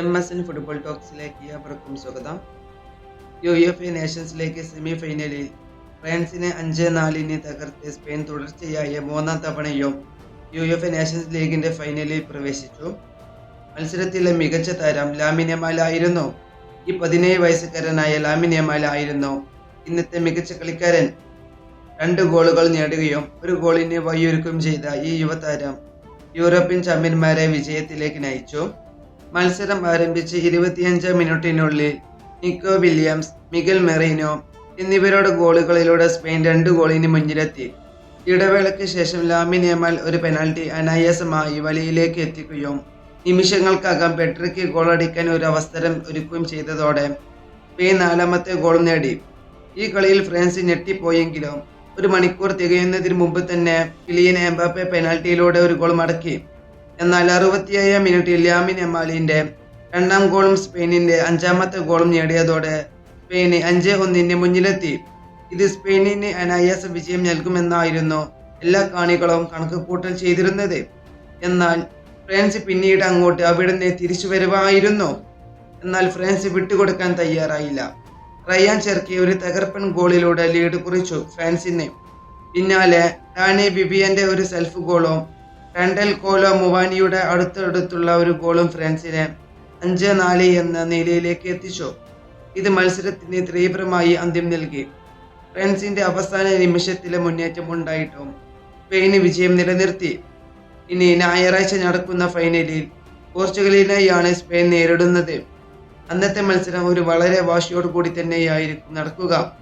M S N football ടോക്സിലേക്ക് ഏവർക്കും സ്വാഗതം. യു എഫ് എ നേഷൻസിലേക്ക് സെമി ഫൈനലിൽ ഫ്രാൻസിനെ അഞ്ച് നാലിന് തകർത്ത് സ്പെയിൻ തുടർച്ചയായ മൂന്നാം തവണയും യു എഫ് എ നേഷൻസ് ലീഗിന്റെ ഫൈനലിൽ പ്രവേശിച്ചു. മത്സരത്തിലെ മികച്ച താരം ലാമിനെമാല ആയിരുന്നു. ഈ പതിനേഴ് വയസ്സുകാരനായ ലാമിനെമാല ആയിരുന്നു ഇന്നത്തെ മികച്ച കളിക്കാരൻ. രണ്ട് ഗോളുകൾ നേടുകയും ഒരു ഗോളിന് വഴിയൊരുക്കുകയും ചെയ്ത ഈ യുവതാരം യൂറോപ്യൻ ചാമ്പ്യന്മാരെ വിജയത്തിലേക്ക് നയിച്ചു. മത്സരം ആരംഭിച്ച് ഇരുപത്തിയഞ്ച് മിനിറ്റിനുള്ളിൽ നിക്കോ വില്യംസ് മിഗൽ മെറീനോ എന്നിവരുടെ ഗോളുകളിലൂടെ സ്പെയിൻ രണ്ട് ഗോളിന് മുന്നിലെത്തി. ഇടവേളയ്ക്ക് ശേഷം ലാമിൻ യമാൽ ഒരു പെനാൽറ്റി അനായാസമായി വലയിലേക്ക് എത്തിക്കുകയും നിമിഷങ്ങൾക്കകം പെട്രിക്ക് ഗോളടിക്കാൻ ഒരു അവസരം ഒരുക്കുകയും ചെയ്തതോടെ സ്പെയിൻ നാലാമത്തെ ഗോൾ നേടി. ഈ കളിയിൽ ഫ്രാൻസ് ഞെട്ടിപ്പോയെങ്കിലും ഒരു മണിക്കൂർ തികയുന്നതിന് മുമ്പ് തന്നെ കിലിയൻ എംബാപ്പെ പെനാൽറ്റിയിലൂടെ ഒരു ഗോൾ മടക്കി. എന്നാൽ അറുപത്തിയേഴാം മിനിറ്റിൽ ലാമിൻ എമാലിന്റെ രണ്ടാം ഗോളും സ്പെയിനിന്റെ അഞ്ചാമത്തെ ഗോളും നേടിയതോടെ സ്പെയിന് അഞ്ച് ഒന്നിന്റെ മുന്നിലെത്തി. ഇത് സ്പെയിനിന് അനായാസ വിജയം നൽകുമെന്നായിരുന്നു എല്ലാ കാണികളും കണക്കുകൂട്ടൽ ചെയ്തിരുന്നത്. എന്നാൽ ഫ്രാൻസ് പിന്നീട് അങ്ങോട്ട് അവിടുന്ന് തിരിച്ചു വരുവായിരുന്നു എന്നാൽ ഫ്രാൻസ് വിട്ടുകൊടുക്കാൻ തയ്യാറായില്ല. റയാൻ ചെർക്കി ഒരു തകർപ്പൻ ഗോളിലൂടെ ലീഡ് കുറിച്ചു ഫ്രാൻസിന്. പിന്നാലെ ഡാനി ബിബിയന്റെ ഒരു സെൽഫ് ഗോളും റണ്ടൽ കോലോ മുവാനിയുടെ അടുത്തടുത്തുള്ള ഒരു ഗോളും ഫ്രാൻസിനെ അഞ്ച് നാല് എന്ന നിലയിലേക്ക് എത്തിച്ചു. ഇത് മത്സരത്തിന് തീവ്രമായി അന്ത്യം നൽകി. ഫ്രാൻസിന്റെ അവസാന നിമിഷത്തിലെ മുന്നേറ്റം ഉണ്ടായിട്ടും സ്പെയിന് വിജയം നിലനിർത്തി. ഇനി ഞായറാഴ്ച നടക്കുന്ന ഫൈനലിൽ പോർച്ചുഗലിനെയാണ് സ്പെയിൻ നേരിടുന്നത്. അന്നത്തെ മത്സരം ഒരു വളരെ വാശിയോടുകൂടി തന്നെയായിരിക്കും നടക്കുക.